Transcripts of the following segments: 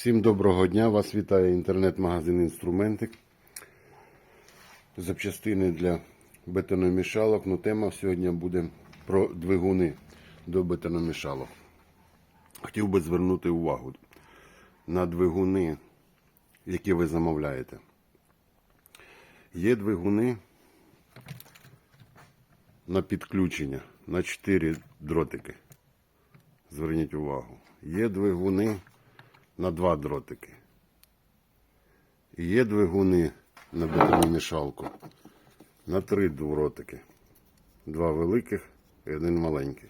Всім доброго дня! Вас вітає інтернет-магазин Інструментик. Запчастини для бетономішалок. Ну, тема сьогодні буде про двигуни до бетономішалок. Хотів би звернути увагу на двигуни, які ви замовляєте. Є двигуни на підключення на 4 дротики. Зверніть увагу. Є двигуни на два дротики. І є двигуни на бетономішалку на три дротики. Два великих і один маленький.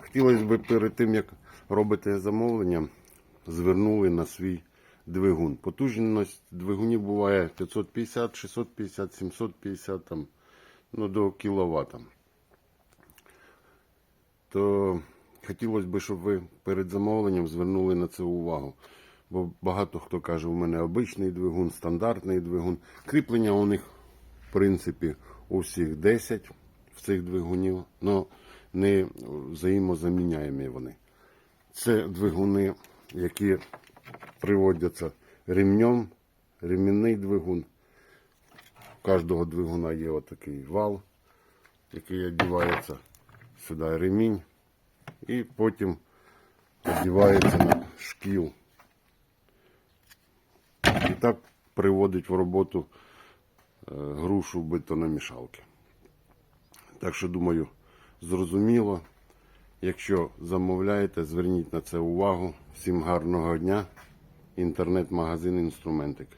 Хотілося б перед тим, як робите замовлення, звернули на свій двигун. Потужність двигунів буває 550, 650, 750 там, ну, до кіловата. То хотілося б, щоб ви перед замовленням звернули на це увагу. Бо багато хто каже, у мене обичний двигун, стандартний двигун. Кріплення у них, в принципі, у всіх 10 в цих двигунів, але не взаємозаміняємі вони. Це двигуни, які приводяться ремнем, ремінний двигун. У кожного двигуна є отакий вал, який одівається сюди ремінь і потім одівається на шкіл. І так приводить в роботу е, грушу бетономішалки. Так що, думаю, зрозуміло. Якщо замовляєте, зверніть на це увагу. Всім гарного дня. Інтернет-магазин інструментик.